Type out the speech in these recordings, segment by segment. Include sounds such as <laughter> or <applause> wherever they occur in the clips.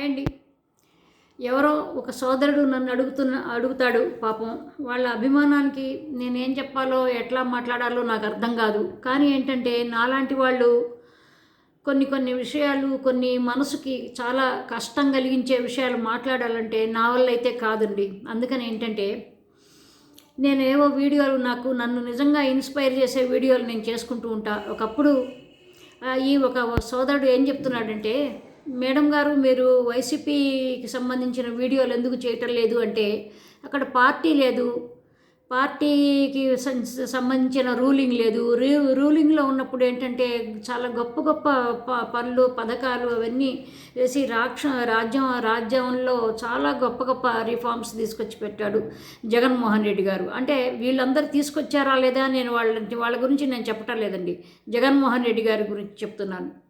రాయండి ఎవరో ఒక సోదరుడు నన్ను అడుగుతున్న అడుగుతాడు పాపం. వాళ్ళ అభిమానానికి నేనేం చెప్పాలో ఎట్లా మాట్లాడాలో నాకు అర్థం కాదు. కానీ ఏంటంటే నాలాంటి వాళ్ళు కొన్ని కొన్ని విషయాలు కొన్ని మనసుకి చాలా కష్టం కలిగించే విషయాలు మాట్లాడాలంటే నా వల్ల అయితే కాదండి. అందుకని ఏంటంటే నేను ఏవో వీడియోలు నాకు నన్ను నిజంగా ఇన్స్పైర్ చేసే వీడియోలు నేను చేసుకుంటూ ఉంటా. ఒకప్పుడు ఈ ఒక సోదరుడు ఏం చెప్తున్నాడంటే మేడం గారు మీరు వైసీపీకి సంబంధించిన వీడియోలు ఎందుకు చేయటం లేదు అంటే అక్కడ పార్టీ లేదు. పార్టీకి సంబంధించిన రూలింగ్ లేదు. రూ రూలింగ్లో ఉన్నప్పుడు ఏంటంటే చాలా గొప్ప గొప్ప ప- పనులు పథకాలు అవన్నీ వేసి రాక్ష రాజ్యం రాజ్యంలో చాలా గొప్ప గొప్ప రిఫార్మ్స్ తీసుకొచ్చి పెట్టాడు జగన్మోహన్ రెడ్డి గారు. అంటే వీళ్ళందరూ తీసుకొచ్చారా లేదా నేను వాళ్ళ వాళ్ళ గురించి నేను చెప్పటం లేదండి. జగన్మోహన్ రెడ్డి గారి గురించి చెప్తున్నాను.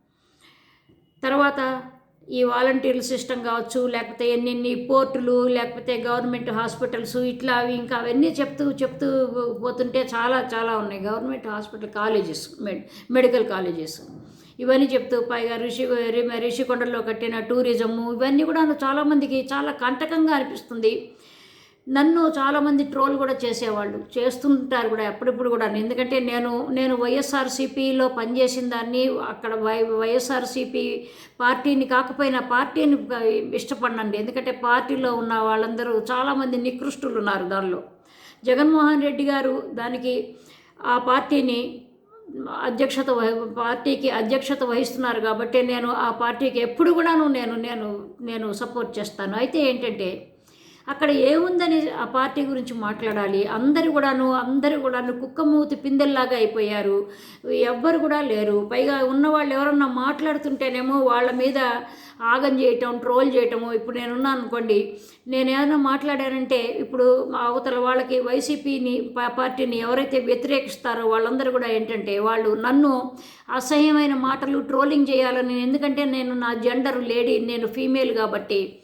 తర్వాత ఈ వాలంటీర్ల సిస్టమ్ కావచ్చు లేకపోతే ఎన్నెన్ని పోర్టులు లేకపోతే గవర్నమెంట్ హాస్పిటల్స్ ఇట్లా అవి ఇంకా అవన్నీ చెప్తూ చెప్తూ పోతుంటే చాలా చాలా ఉన్నాయి. Government hospital colleges med medical colleges. ఇవన్నీ చెప్తూ పైగా ఋషి రి- రిషికొండలో కట్టిన టూరిజము ఇవన్నీ కూడా చాలామందికి చాలా కంటకంగా అనిపిస్తుంది. నన్ను చాలామంది ట్రోల్ కూడా చేసేవాళ్ళు చేస్తుంటారు కూడా అప్పుడప్పుడు కూడా ఎందుకంటే నేను నేను వైఎస్ఆర్సీపీలో పనిచేసిన దాన్ని అక్కడ వై వైఎస్ఆర్సీపీ పార్టీని కాకపోయినా పార్టీని ఇష్టపడినండి. ఎందుకంటే పార్టీలో ఉన్న వాళ్ళందరూ చాలామంది నికృష్టులు ఉన్నారు దానిలో. జగన్మోహన్ రెడ్డి గారు దానికి ఆ పార్టీని అధ్యక్షత వహ పార్టీకి అధ్యక్షత వహిస్తున్నారు కాబట్టి నేను ఆ పార్టీకి ఎప్పుడు కూడాను నేను నేను నేను సపోర్ట్ చేస్తాను. అయితే ఏంటంటే అక్కడ ఏముందని ఆ పార్టీ గురించి మాట్లాడాలి. అందరు కూడాను అందరూ కూడాను కుక్కమూతి పిందెల్లాగా అయిపోయారు. ఎవ్వరు కూడా లేరు. పైగా ఉన్నవాళ్ళు ఎవరన్నా మాట్లాడుతుంటేనేమో వాళ్ళ మీద ఆగం చేయటం ట్రోల్ చేయటము. ఇప్పుడు నేనున్నాను అనుకోండి నేను ఏదైనా మాట్లాడానంటే ఇప్పుడు అవతల వాళ్ళకి వైసీపీని పార్టీని ఎవరైతే వ్యతిరేకిస్తారో వాళ్ళందరూ కూడా ఏంటంటే వాళ్ళు నన్ను అసహ్యమైన మాటలు ట్రోలింగ్ చేయాలని. ఎందుకంటే నేను నా జెండర్ లేడీ నేను ఫీమేల్ కాబట్టి.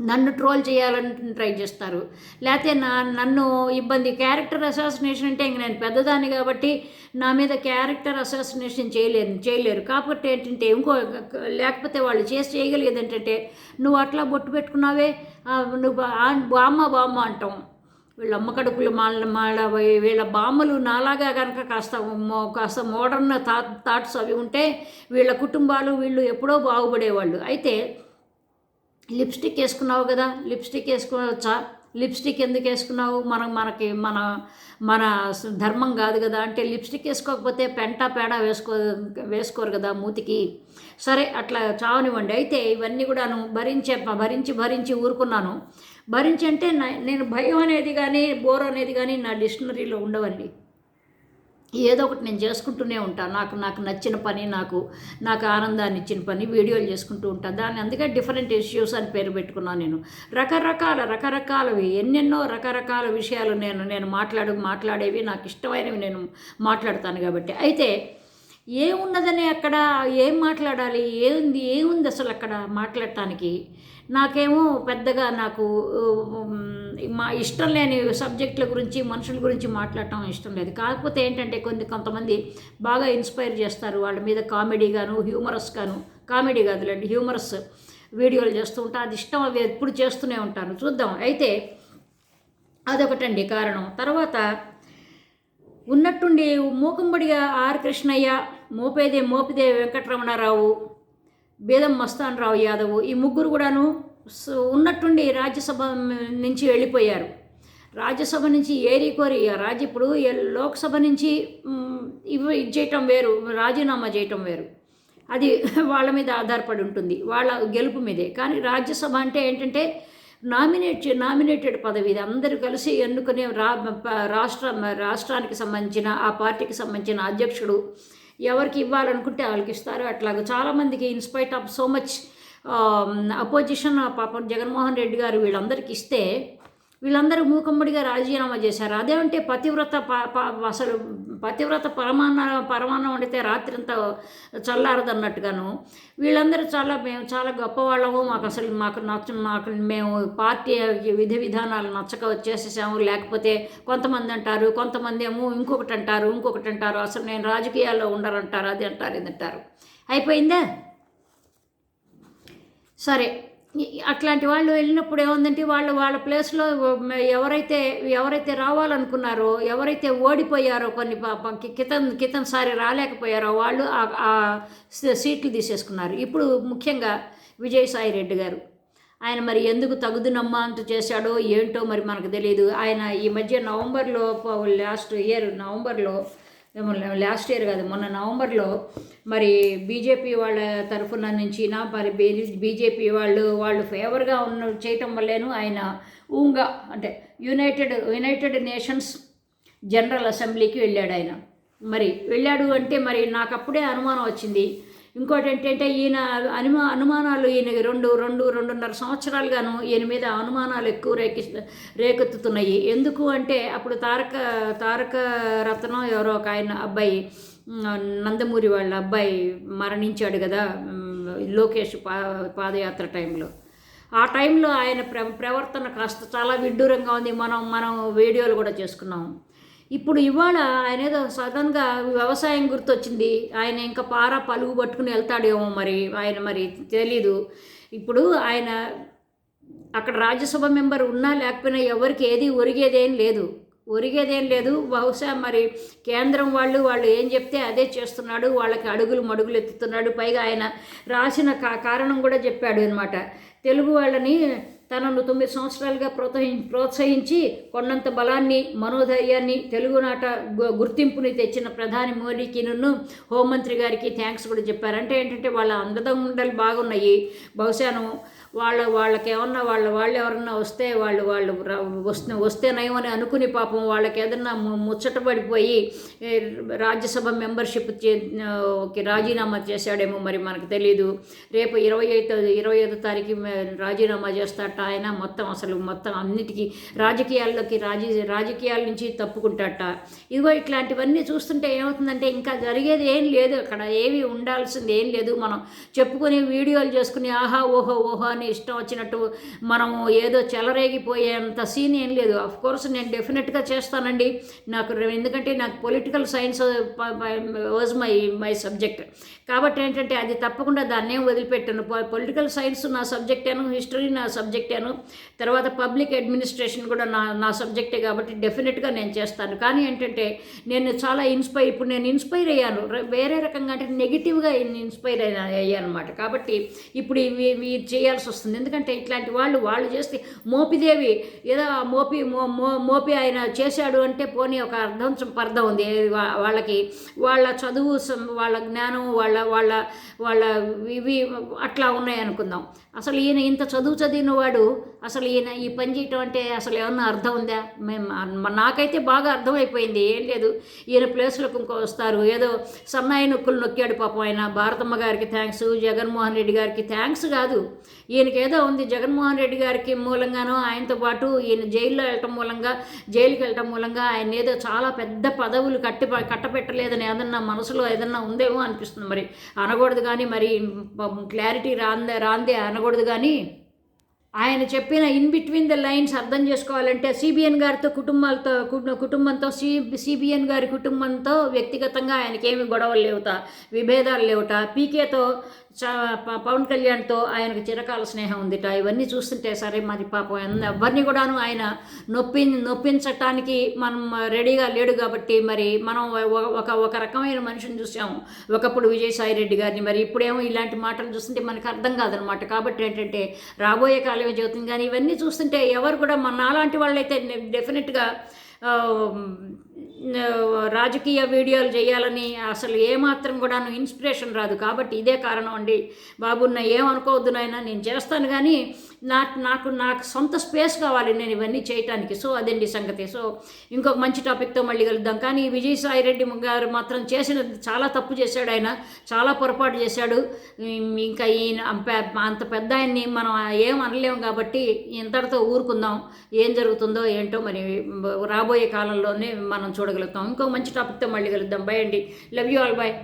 నన్ను ట్రోల్ చేయాలని ట్రై చేస్తారు. లేకపోతే నా నన్ను ఇబ్బంది క్యారెక్టర్ అసాసినేషన్ అంటే ఇంక నేను పెద్దదాన్ని కాబట్టి నా మీద క్యారెక్టర్ అసాసినేషన్ చేయలేరు చేయలేరు. కాబట్టి ఏంటంటే ఇంకో లేకపోతే వాళ్ళు చేసి చేయగలిగేది ఏంటంటే నువ్వు అట్లా బొట్టు పెట్టుకున్నావే నువ్వు బా- బామ్మ బామ్మ అంటాం. వీళ్ళ అమ్మ కడుపులు మాళ్ళ వీళ్ళ బామ్మలు నాలాగా కనుక కాస్త కాస్త మోడర్న్ థాట్ థాట్స్ అవి ఉంటే వీళ్ళ కుటుంబాలు వీళ్ళు ఎప్పుడో బాగుపడేవాళ్ళు. అయితే లిప్స్టిక్ వేసుకున్నావు కదా లిప్స్టిక్ వేసుకోవచ్చా? లిప్స్టిక్ ఎందుకు వేసుకున్నావు? మనం మనకి మన మన ధర్మం కాదు కదా. అంటే లిప్స్టిక్ వేసుకోకపోతే పెంట పేడ వేసుకో వేసుకోరు కదా మూతికి. సరే అట్లా చావనివ్వండి. అయితే ఇవన్నీ కూడాను భరించే భరించి భరించి ఊరుకున్నాను. భరించి అంటే నేను భయం అనేది కానీ బోర్ అనేది కానీ నా డిక్షనరీలో ఉండవండి. ఏదో ఒకటి నేను చేసుకుంటూనే ఉంటాను నాకు నాకు నచ్చిన పని నాకు నాకు ఆనందాన్ని ఇచ్చిన పని వీడియోలు చేసుకుంటూ ఉంటాను దాన్ని అందుకే డిఫరెంట్ ఇష్యూస్ అని పేరు పెట్టుకున్నాను నేను. రకరకాల రకరకాలవి ఎన్నెన్నో రకరకాల విషయాలు నేను నేను మాట్లాడు మాట్లాడేవి నాకు ఇష్టమైనవి నేను మాట్లాడతాను కాబట్టి. అయితే ఏమున్నదని అక్కడ ఏం మాట్లాడాలి? ఏముంది? ఏముంది అసలు అక్కడ మాట్లాడటానికి? నాకేమో పెద్దగా నాకు మా ఇష్టం లేని సబ్జెక్టుల గురించి మనుషుల గురించి మాట్లాడటం ఇష్టం లేదు. కాకపోతే ఏంటంటే కొన్ని కొంతమంది బాగా ఇన్స్పైర్ చేస్తారు. వాళ్ళ మీద కామెడీగాను హ్యూమరస్గాను కామెడీ కాదులేండి హ్యూమరస్ వీడియోలు చేస్తూ ఉంటా అది ఇష్టం అవి ఎప్పుడు చేస్తూనే ఉంటాను చూద్దాం. అయితే అదొకటండి కారణం. తర్వాత ఉన్నట్టుండి మూకంబడిగా ఆర్ కృష్ణయ్య మోపేదే మోపిదే వెంకటరమణారావు బేదం మస్తాన్ రావు యాదవ్ ఈ ముగ్గురు కూడాను ఉన్నట్టుండి రాజ్యసభ నుంచి వెళ్ళిపోయారు. రాజ్యసభ నుంచి ఏరి కోరి రాజ్య ఇప్పుడు లోక్సభ నుంచి ఇవి ఇది చేయటం వేరు రాజీనామా చేయటం వేరు. అది <laughs> వాళ్ళ మీద ఆధారపడి ఉంటుంది వాళ్ళ గెలుపు మీదే. కానీ రాజ్యసభ అంటే ఏంటంటే నామినేట్ నామినేటెడ్ పదవి ఇది. అందరూ కలిసి ఎన్నుకునే రా రాష్ట్ర రాష్ట్రానికి సంబంధించిన ఆ పార్టీకి సంబంధించిన అధ్యక్షుడు ఎవరికి ఇవ్వాలనుకుంటే వాళ్ళకి ఇస్తారు అట్లాగా చాలామందికి in spite of so much opposition పాపం జగన్మోహన్ రెడ్డి గారు వీళ్ళందరికీ ఇస్తే వీళ్ళందరూ మూకమ్మడిగా రాజీనామా చేశారు. అదేమంటే పతివ్రత ప- ప- అసలు పతివ్రత పరమాన్న పరమాన్నం వండితే రాత్రి అంతా చల్లారదన్నట్టుగాను వీళ్ళందరూ చాలా మేము చాలా గొప్పవాళ్ళము. మాకు అసలు మాకు నచ్చ మాకు మేము పార్టీ విధి విధానాలు నచ్చక వచ్చేసేసాము. లేకపోతే కొంతమంది అంటారు కొంతమంది ఏమో ఇంకొకటి అంటారు ఇంకొకటి అంటారు. అసలు నేను రాజకీయాల్లో ఉండరంటారు అది అంటారు ఇది అంటారు. అయిపోయిందా? సరే. అట్లాంటి వాళ్ళు వెళ్ళినప్పుడు ఏముందంటే వాళ్ళు వాళ్ళ ప్లేస్లో ఎవరైతే ఎవరైతే రావాలనుకున్నారో ఎవరైతే ఓడిపోయారో కొన్ని పాపం కితం కితం సారి రాలేకపోయారో వాళ్ళు ఆ- సీట్లు తీసేసుకున్నారు. ఇప్పుడు ముఖ్యంగా విజయసాయి రెడ్డి గారు. ఆయన మరి ఎందుకు తగుదునమ్మా అంటూ చేశాడో ఏంటో మరి మనకు తెలియదు ఆయన ఈ మధ్య నవంబర్లో లాస్ట్ ఇయర్ నవంబర్లో లాస్ట్ ఇయర్ కాదు మొన్న నవంబర్లో మరి బీజేపీ వాళ్ళ తరఫున నుంచి నా మరి బీజేపీ వాళ్ళు వాళ్ళు ఫేవర్గా ఉన్న చేయటం వల్లేను ఆయన ఊంగా అంటే యునైటెడ్ యునైటెడ్ నేషన్స్ జనరల్ అసెంబ్లీకి వెళ్ళాడు ఆయన. మరి వెళ్ళాడు అంటే మరి నాకు అప్పుడే అనుమానం వచ్చింది ఇంకోటి ఏంటంటే ఈయన అనుమా అనుమానాలు ఈయన రెండు రెండు రెండున్నర సంవత్సరాలుగాను ఈయన మీద అనుమానాలు ఎక్కువ రేకి రేకెత్తుతున్నాయి. ఎందుకు అంటే అప్పుడు తారక తారక రత్నం ఎవరో ఒక ఆయన అబ్బాయి నందమూరి వాళ్ళ అబ్బాయి మరణించాడు కదా లోకేష్ పా పాదయాత్ర టైంలో. ఆ టైంలో ఆయన ప్ర ప్రవర్తన కాస్త చాలా విడ్డూరంగా ఉంది. మనం మనం వీడియోలు కూడా చేసుకున్నాం. ఇప్పుడు ఇవాళ ఆయన ఏదో సడన్గా వ్యవసాయం గుర్తొచ్చింది. ఆయన ఇంకా పార పలుగు పట్టుకుని వెళ్తాడేమో మరి. ఆయన మరి తెలీదు. ఇప్పుడు ఆయన అక్కడ రాజ్యసభ మెంబర్ ఉన్నా లేకపోయినా ఎవరికి ఏది ఒరిగేదేం లేదు. ఒరిగేదేం లేదు. బహుశా మరి కేంద్రం వాళ్ళు వాళ్ళు ఏం చెప్తే అదే చేస్తున్నాడు. వాళ్ళకి అడుగులు మడుగులు ఎత్తుతున్నాడు. పైగా ఆయన రాసిన కా కారణం కూడా చెప్పాడు అనమాట. తెలుగు వాళ్ళని తనను తొమ్మిది సంవత్సరాలుగా ప్రోత్సహి ప్రోత్సహించి కొండంత బలాన్ని మనోధైర్యాన్ని తెలుగునాట గు- గుర్తింపుని తెచ్చిన ప్రధాని మోడీకి నన్ను హోంమంత్రి గారికి థ్యాంక్స్ కూడా చెప్పారు. అంటే ఏంటంటే వాళ్ళ అందదండలు బాగున్నాయి. బహుశాను వాళ్ళ వాళ్ళకి ఏమన్నా వాళ్ళ వాళ్ళు ఎవరన్నా వస్తే వాళ్ళు వాళ్ళు వస్తే వస్తే నయమని అనుకుని పాపం వాళ్ళకి ఏదన్నా ముచ్చట పడిపోయి రాజ్యసభ మెంబర్షిప్ చే రాజీనామా చేశాడేమో మరి మనకు తెలియదు రేపు ఇరవై ఐదో ఇరవై ఐదో తారీఖు రాజీనామా చేస్తాట ఆయన మొత్తం అసలు మొత్తం అన్నిటికీ రాజకీయాల్లోకి రాజీ రాజకీయాల నుంచి తప్పుకుంటాట. ఇదిగో ఇట్లాంటివన్నీ చూస్తుంటే ఏమవుతుందంటే ఇంకా జరిగేది ఏం లేదు. అక్కడ ఏవి ఉండాల్సింది ఏం లేదు. మనం చెప్పుకొని వీడియోలు చేసుకుని ఆహా ఓహో ఓహో అని ఇష్టం వచ్చినట్టు మనము ఏదో చెలరేగిపోయేంత సీన్ ఏం లేదు. అఫ్ కోర్స్ నేను డెఫినెట్గా చేస్తానండి. నాకు ఎందుకంటే నాకు political science was my my subject కాబట్టి ఏంటంటే అది తప్పకుండా దాన్నే వదిలిపెట్టాను. పొలిటికల్ సైన్స్ నా సబ్జెక్ట్ అను హిస్టరీ నా సబ్జెక్ట్ పెట్టాను. తర్వాత పబ్లిక్ అడ్మినిస్ట్రేషన్ కూడా నా నా సబ్జెక్టే కాబట్టి డెఫినెట్గా నేను చేస్తాను. కానీ ఏంటంటే నేను చాలా ఇన్స్పైర్ ఇప్పుడు నేను ఇన్స్పైర్ అయ్యాను. వేరే రకంగా అంటే నెగిటివ్గా ఇన్స్పైర్ అయినా అయ్యాను అనమాట కాబట్టి ఇప్పుడు ఇవి ఇవి చేయాల్సి వస్తుంది. ఎందుకంటే ఇట్లాంటి వాళ్ళు వాళ్ళు చేస్తే మోపిదేవి ఏదో మోపి మో మో- మోపి ఆయన చేశాడు అంటే పోనీ ఒక అర్థం పర్థం ఉంది. వాళ్ళకి వాళ్ళ చదువు వాళ్ళ జ్ఞానం వాళ్ళ వాళ్ళ వాళ్ళ ఇవి అట్లా ఉన్నాయి అనుకుందాం. అసలు ఈయన ఇంత చదువు చదివిన వాడు అసలు ఈయన ఈ పని చేయటం అంటే అసలు ఏమన్నా అర్థం ఉందా? మేము నాకైతే బాగా అర్థమైపోయింది ఏం లేదు ఈయన ప్లేసులకు ఇంకో వస్తారు. ఏదో సన్నాయి నొక్కులు నొక్కాడు పాపం ఆయన భారతమ్మ గారికి థ్యాంక్స్ జగన్మోహన్ రెడ్డి గారికి థ్యాంక్స్ కాదు. ఈయనకి ఏదో ఉంది జగన్మోహన్ రెడ్డి గారికి మూలంగానో ఆయనతో పాటు ఈయన జైల్లో వెళ్ళటం మూలంగా జైలుకి వెళ్ళటం మూలంగా ఆయన ఏదో చాలా పెద్ద పదవులు కట్టి కట్టపెట్టలేదని ఏదన్నా మనసులో ఏదన్నా ఉందేమో అనిపిస్తుంది మరి. అనకూడదు కానీ మరి క్లారిటీ రాందే రాందే అనకూడదు కానీ ఆయన చెప్పిన ఇన్ బిట్వీన్ ద లైన్స్ అర్థం చేసుకోవాలంటే సిబిఎన్ గారితో కుటుంబాలతో కుటుంబంతో సి సిబిఎన్ గారి కుటుంబంతో వ్యక్తిగతంగా ఆయనకి ఏమి గొడవలు లేవుట విభేదాలు లేవుట పీకేతో పవన్ కళ్యాణ్తో ఆయనకు చిరకాల స్నేహం ఉందిట. ఇవన్నీ చూస్తుంటే సరే మరి పాపం ఎవరిని కూడాను ఆయన నొప్పి నొప్పించటానికి మనం రెడీగా లేడు కాబట్టి మరి మనం ఒక ఒక రకమైన మనిషిని చూసాము. ఒకప్పుడు విజయసాయి రెడ్డి గారిని మరి ఇప్పుడేమో ఇలాంటి మాటలు చూస్తుంటే మనకు అర్థం కాదనమాట. కాబట్టి ఏంటంటే రాబోయే కాలమే జరుగుతుంది కానీ ఇవన్నీ చూస్తుంటే ఎవరు కూడా మన నాలాంటి వాళ్ళైతే డెఫినెట్గా రాజకీయ వీడియోలు చేయాలని అసలు ఏమాత్రం కూడాను ఇన్స్పిరేషన్ రాదు. కాబట్టి ఇదే కారణం అండి. బాబు నా ఏమనుకోవద్దు నాయన నేను చేస్తాను కానీ నాకు నాకు నాకు సొంత స్పేస్ కావాలి నేను ఇవన్నీ చేయటానికి. సో అదండి సంగతి. సో ఇంకొక మంచి టాపిక్తో మళ్ళీ కలుద్దాం. కానీ విజయసాయి రెడ్డి గారు మాత్రం చేసిన చాలా తప్పు చేశాడు ఆయన. చాలా పొరపాటు చేశాడు. ఇంకా ఈయన అంత పెద్ద ఆయన్ని మనం ఏం అనలేము కాబట్టి ఇంతటితో ఊరుకుందాం. ఏం జరుగుతుందో ఏంటో మరి రాబోయే కాలంలోనే మనం చూడగలుగుతాం. ఇంకో మంచి టాపిక్తో మళ్ళీ కలుద్దాం. బై అండి. Love you all bye